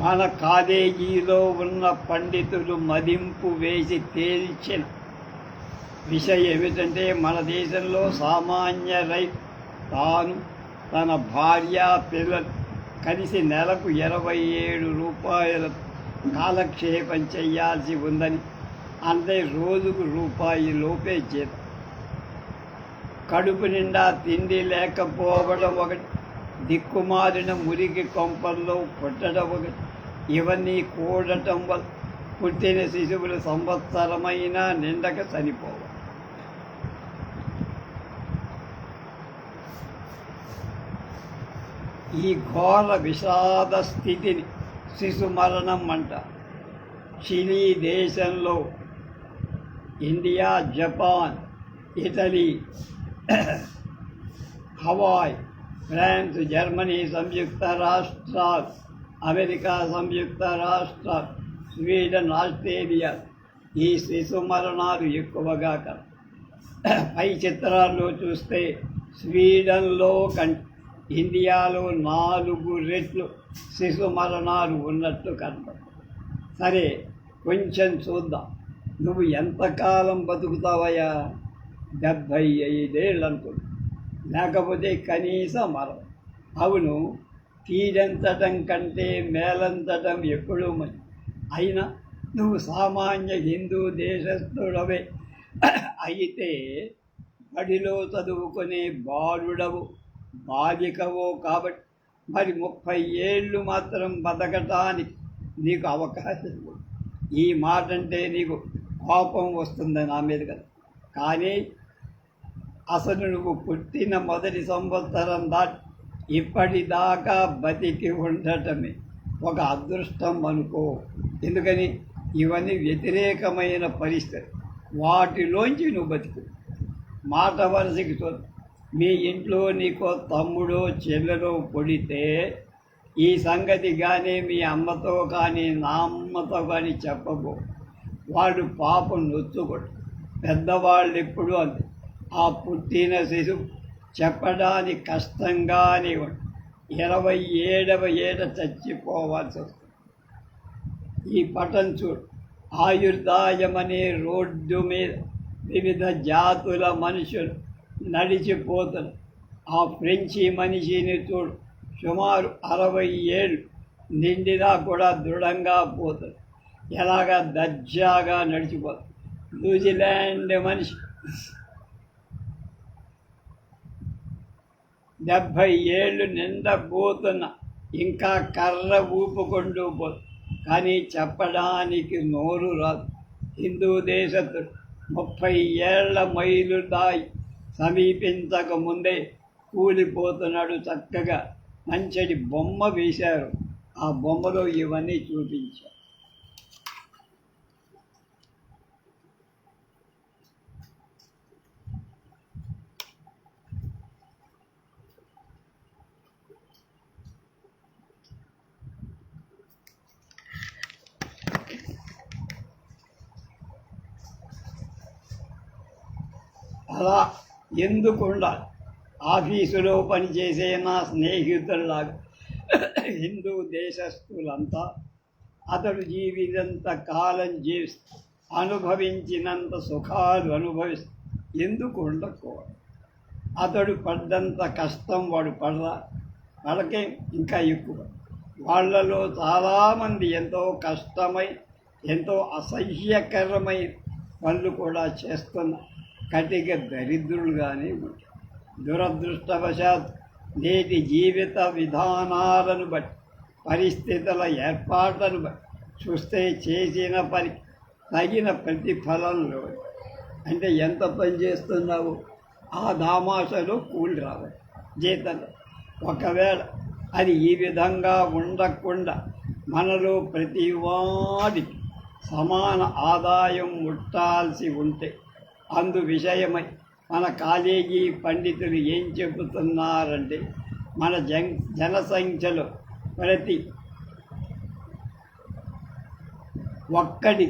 మన కాలేజీలో ఉన్న పండితులు మదింపు వేసి తేల్చిన విషయం ఏమిటంటే మన దేశంలో సామాన్య రైతు తాను తన భార్య పిల్లలు కలిసి నెలకు ఇరవై ఏడు రూపాయల కాలక్షేపం చేయాల్సి ఉందని అంటే రోజుకు రూపాయి లోపే చేత కడుపు నిండా తిండి లేకపోవడం ఒకటి. దిక్కుమారిన మురికి కొంపల్లో పుట్టడం ఇవన్నీ కూడటం వల్ల పుట్టిన శిశువులు సంవత్సరమైన నిండక చనిపోవాలి ఈ ఘోర విషాద స్థితిని శిశు మరణం అంట. చిలీ దేశంలో India Japan Italy Hawaii France Germany సంయుక్త రాష్ట్రాలు అమెరికా సంయుక్త రాష్ట్రాలు స్వీడన్ ఆస్ట్రేలియా ఈ శిశు మరణాలు ఎక్కువగా కల పై చిత్రాల్లో చూస్తే స్వీడన్లో కం ఇండియాలో నాలుగు రెట్లు శిశు మరణాలు ఉన్నట్టు కనపడుతుంది సరే కొంచెం చూద్దాం. నువ్వు ఎంతకాలం బతుకుతావయ్యా? డెబ్భై ఐదేళ్ళు అనుకుంటున్నావు లేకపోతే కనీసం మరణం అవును తీరెంతటం కంటే మేలంతటం ఎప్పుడూ మంచి అయినా నువ్వు సామాన్య హిందూ దేశస్థుడవే. అయితే బడిలో చదువుకునే బాలుడవు బాలికవో కాబట్టి మరి ముప్పై ఏళ్ళు మాత్రం బతకటానికి నీకు అవకాశం ఉంది. ఈ మాట అంటే నీకు కోపం వస్తుంది నా మీద కదా. కానీ అసలు నువ్వు పుట్టిన మొదటి సంవత్సరం దా ఇప్పటిదాకా బతికి ఉండటమే ఒక అదృష్టం అనుకో. ఎందుకని? ఇవన్నీ వ్యతిరేకమైన పరిస్థితి. వాటిలోంచి నువ్వు బతికు. మాట వరసకి చూ మీ ఇంట్లో నీకో తమ్ముడో చెల్లెలో పొడితే ఈ సంగతి కానీ మీ అమ్మతో కానీ నా అమ్మతో కానీ చెప్పబో. వాళ్ళు పాపం నొచ్చుకోడు. పెద్దవాళ్ళు ఎప్పుడు అంతే. ఆ పుట్టిన శిశు చెప్పడానికి కష్టంగానే ఇరవై ఏడవ ఏట చచ్చిపోవాల్సి వస్తుంది. ఈ పటం చూడు. ఆయుర్దాయమనే రోడ్డు మీద వివిధ జాతుల మనుషులు నడిచిపోతున్నారు ఆ ఫ్రెంచి మనిషిని చూడు. సుమారు అరవై ఏళ్ళు నిండినా కూడా దృఢంగా పోతారు ఎలాగా దర్జాగా నడిచిపోతారు న్యూజిలాండ్ మనిషి. డెబ్భై ఏళ్ళు నిండబోతున్న ఇంకా కర్ర ఊపుకుంటూ పోదు కానీ చెప్పడానికి నోరు రాదు. హిందూ దేశస్తుడు ముప్పై ఏళ్ళ మైలు దాయి. సమీపించక ముందే కూలిపోతున్నాడు చక్కగా. మంచడి బొమ్మ వేశారు. ఆ బొమ్మలో ఇవన్నీ చూపించారు అలా ఎందుకు ఉండాలి? ఆఫీసులో పనిచేసే నా స్నేహితుల్లాగా హిందూ దేశస్థులంతా అతడు జీవితంత కాలం జీవిస్తూ అనుభవించినంత సుఖాలు అనుభవిస్తూ ఎందుకు ఉండకూడదు? అతడు పడ్డంత కష్టం వాడు పడరా? వాళ్ళకే ఇంకా ఎక్కువ. వాళ్ళలో చాలామంది ఎంతో కష్టమై ఎంతో అసహ్యకరమైన పనులు కూడా చేస్తున్నారు. కటిక దరిద్రులుగానే కానీ దురదృష్టవశాత్ నేటి జీవిత విధానాలను బట్టి పరిస్థితుల ఏర్పాట్లను బట్టి చూస్తే చేసిన పని తగిన ప్రతిఫలంలో అంటే ఎంత పని చేస్తున్నావు? ఆ దామాషలో కూలి రావాలి జీతంలో. ఒకవేళ అది ఈ విధంగా ఉండకుండా మనలో ప్రతి వాడికి సమాన ఆదాయం ముట్టాల్సి ఉంటే అందు విషయమై మన కాలేజీ పండితులు ఏం చెబుతున్నారంటే మన జన్ జనసంఖ్యలో ప్రతి ఒక్కడి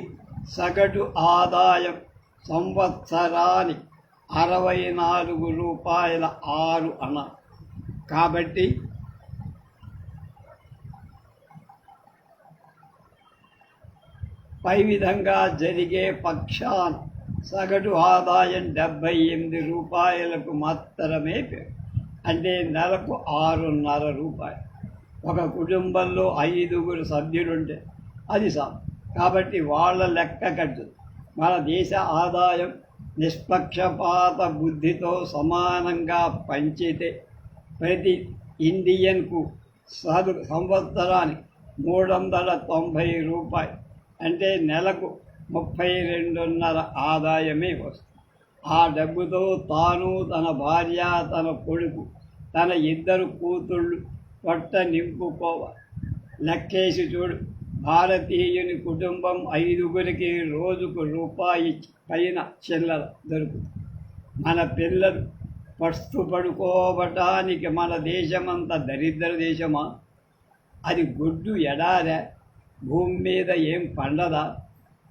సగటు ఆదాయం సంవత్సరాని అరవై నాలుగు రూపాయల ఆరు అన. కాబట్టి పై విధంగా జరిగే పక్షాన్ని సగటు ఆదాయం డెబ్బై ఎనిమిది రూపాయలకు మాత్రమే అంటే నెలకు ఆరున్నర రూపాయలు. ఒక కుటుంబంలో ఐదుగురు సభ్యులుంటే అది సాం కాబట్టి వాళ్ళ లెక్క కట్టు మన దేశ ఆదాయం నిష్పక్షపాత బుద్ధితో సమానంగా పంచితే ప్రతి ఇండియన్కు సదు సంవత్సరానికి మూడు వందల తొంభై రూపాయలు. అంటే నెలకు ముప్పై రెండున్నర ఆదాయమే వస్తుంది. ఆ డబ్బుతో తాను తన భార్య తన కొడుకు తన ఇద్దరు కూతుళ్ళు పొట్ట నింపుకోవాలి. లెక్కేసి చూడు భారతీయుని కుటుంబం ఐదుగురికి రోజుకు రూపాయి పైన చిల్లర దొరుకుతుంది. మన పిల్లలు పస్తు పడుకోవటానికి మన దేశమంత దరిద్ర దేశమా? అది గుడ్డు ఎడారా భూమి మీద ఏం పండదా?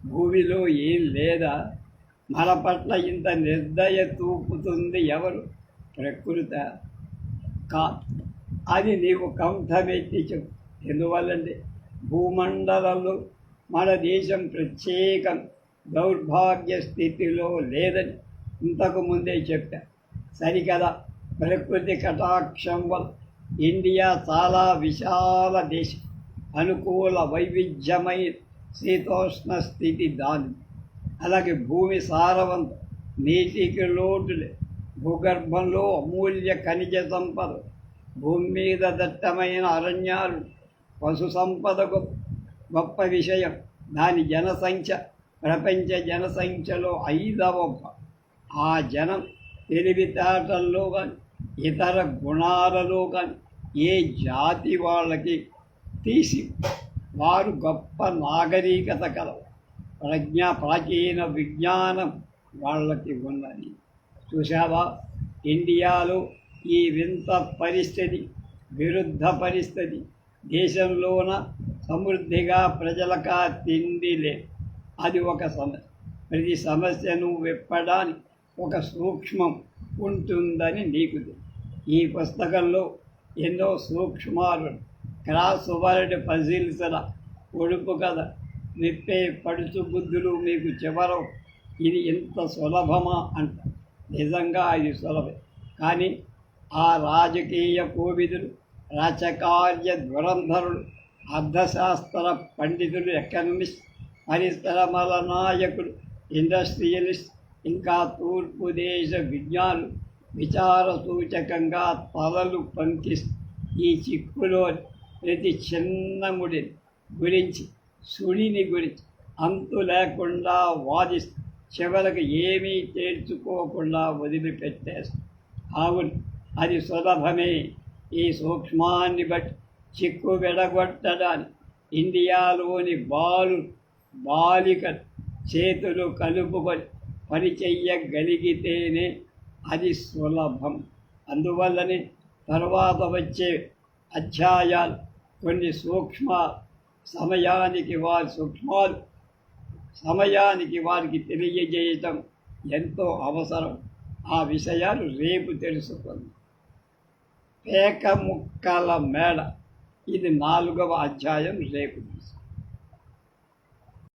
భూమిలో ఏం లేదా? మన పట్ల ఇంత నిర్దయ తూపుతుంది ఎవరు? ప్రకృత. కా అది నీవు కంఠమెత్తి చెప్పు. ఎందువల్లంటే భూమండలంలో మన దేశం ప్రత్యేకం దౌర్భాగ్య స్థితిలో లేదని ఇంతకు ముందే చెప్పా. సరికదా? ప్రకృతి కటాక్షం వల్ల ఇండియా చాలా విశాల దేశం. అనుకూల వైవిధ్యమైన శీతోష్ణ స్థితి దాని అలాగే భూమి సారవంతం నీటికి లోటులే భూగర్భంలో అమూల్య ఖనిజ సంపద భూమి మీద దట్టమైన అరణ్యాలు పశు సంపద గొప్ప విషయం దాని జనసంఖ్య ప్రపంచ జనసంఖ్యలో ఐదవ ఆ జనం తెలివితేటల్లో కానీ ఇతర గుణాలలో కానీ ఏ జాతి వాళ్ళకి తీసి వారు గొప్ప నాగరికత కలవు. ప్రజ్ఞ ప్రాచీన విజ్ఞానం వాళ్ళకి ఉన్నది. చూసావా ఇండియాలో ఈ వింత పరిస్థితి విరుద్ధ పరిస్థితి దేశంలోన సమృద్ధిగా ప్రజలకా తిండి లేదు. అది ఒక సమస్య ప్రతి సమస్యను విప్పడానికి ఒక సూక్ష్మం ఉంటుందని నీకు తెలుసు. ఈ పుస్తకంలో ఎన్నో సూక్ష్మాలు క్రాస్ వర్డ్ పజిల్స్ల ఒడుపు కథ. నిప్పే పడుచు బుద్ధులు మీకు చివరం ఇది ఇంత సులభమా అంట. నిజంగా ఇది సులభం కానీ ఆ రాజకీయ కోవిదులు రాచకార్య దురంధరులు అర్థశాస్త్ర పండితులు ఎకనమిస్ట్ పరిశ్రమల నాయకులు ఇండస్ట్రియలిస్ట్ ఇంకా తూర్పు దేశ విజ్ఞానులు విచార సూచకంగా తలలు పంకిస్తూ ఈ చిక్కులో ప్రతి చిన్న ముడి గురించి సుడిని గురించి అంతు లేకుండా వాదిస్తూ చివరకు ఏమీ తేల్చుకోకుండా వదిలిపెట్టేస్తాం. అవును అది సులభమే. ఈ సూక్ష్మాన్ని బట్టి చిక్కు విడగొట్టడానికి ఇండియాలోని బాలు బాలిక చేతులు కలుపుకొని పని చెయ్యగలిగితేనే అది సులభం. అందువల్లనే తర్వాత వచ్చే అధ్యాయాలు కొన్ని సూక్ష్మ సమయానికి వారి సూక్ష్మాలు సమయానికి వారికి తెలియజేయటం ఎంతో అవసరం. ఆ విషయాలు రేపు తెలుసుకుంది. పేక ముక్కల మేడ ఇది నాలుగవ అధ్యాయం రేపు. తెలుసు